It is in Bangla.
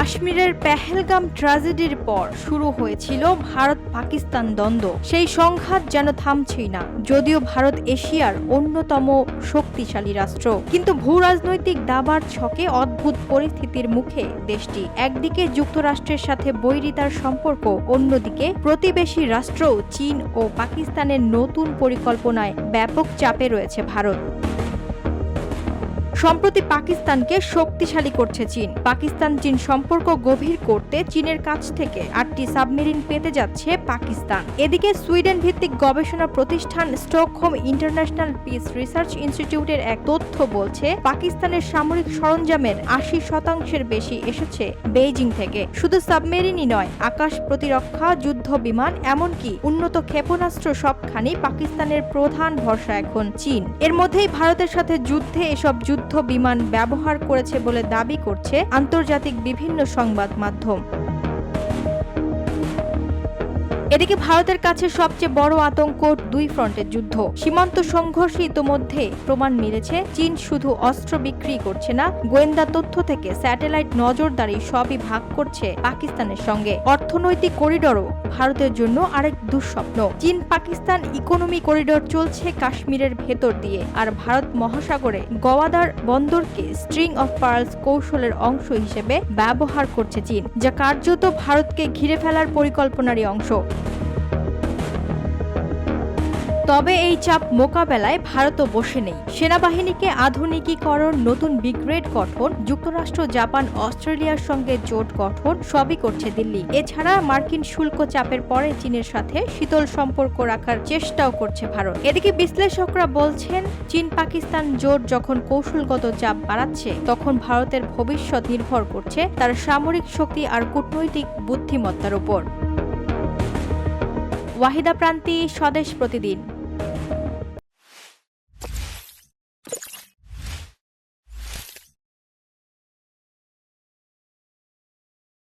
কাশ্মীরের পেহেলগাম ট্র্যাজেডির পর শুরু হয়েছিল ভারত পাকিস্তান দ্বন্দ্ব। সেই সংঘাত যেন থামছেই না, যদিও ভারত এশিয়ার অন্যতম শক্তিশালী রাষ্ট্র। কিন্তু ভূ রাজনৈতিক দাবার ছকে অদ্ভুত পরিস্থিতির মুখে দেশটি। একদিকে যুক্তরাষ্ট্রের সাথে বৈরিতার সম্পর্ক, অন্যদিকে প্রতিবেশী রাষ্ট্র চীন ও পাকিস্তানের নতুন পরিকল্পনায় ব্যাপক চাপে রয়েছে ভারত। সম্প্রতি পাকিস্তানকে শক্তিশালী করছে চীন। পাকিস্তান চীন সম্পর্ক গভীর করতে চীনের কাছ থেকে আটটি সাবমেরিন পেতে যাচ্ছে পাকিস্তান। এদিকে সুইডেন ভিত্তিক গবেষণা প্রতিষ্ঠান স্টকহোম ইন্টারন্যাশনাল পিস রিসার্চ ইনস্টিটিউটের এক তথ্য বলছে, পাকিস্তানের সামরিক সরঞ্জামের আশি শতাংশের বেশি এসেছে বেইজিং থেকে। শুধু সাবমেরিনই নয়, আকাশ প্রতিরক্ষা, যুদ্ধ বিমান, এমনকি উন্নত ক্ষেপণাস্ত্র সবখানি পাকিস্তানের প্রধান ভরসা এখন চীন। এর মধ্যেই ভারতের সাথে যুদ্ধে এসব যুদ্ধ বিমান ব্যবহার করেছে বলে দাবি করছে আন্তর্জাতিক বিভিন্ন সংবাদ মাধ্যম। এদিকে ভারতের কাছে সবচেয়ে বড় আতঙ্ক দুই ফ্রন্টের যুদ্ধ। সীমান্ত সংঘর্ষে ইতোমধ্যে প্রমাণ মিলেছে, চীন শুধু অস্ত্র বিক্রি করছে না, গোয়েন্দা তথ্য থেকে স্যাটেলাইট নজরদারি সবই ভাগ করছে পাকিস্তানের সঙ্গে। অর্থনৈতিক করিডোরও ভারতের জন্য আরেক দুঃস্বপ্ন। চীন পাকিস্তান ইকোনমি করিডোর চলছে কাশ্মীরের ভেতর দিয়ে, আর ভারত মহাসাগরে গওয়াদার বন্দরকে স্ট্রিং অফ পার্লস কৌশলের অংশ হিসেবে ব্যবহার করছে চীন, যা কার্যত ভারতকে ঘিরে ফেলার পরিকল্পনারই অংশ। তবে এই চাপ মোকাবেলায় ভারতও বসে নেই। সেনাবাহিনীকে আধুনিকীকরণ, নতুন ব্রিগেড গঠন যুক্তরাষ্ট্র, জাপান, অস্ট্রেলিয়ার সঙ্গে জোট গঠন সবই করছে দিল্লি। এছাড়া মার্কিন শুল্ক চাপের পরে চীনের সাথে শীতল সম্পর্ক রাখার চেষ্টাও করছে ভারত। এদিকে বিশ্লেষকরা বলছেন চীন পাকিস্তান জোট যখন কৌশলগত চাপ বাড়াচ্ছে, তখন ভারতের ভবিষ্যৎ নির্ভর করছে তার সামরিক শক্তি আর কূটনৈতিক বুদ্ধিমত্তার উপর। ওয়াহিদা প্রান্তি স্বদেশ প্রতিদিন।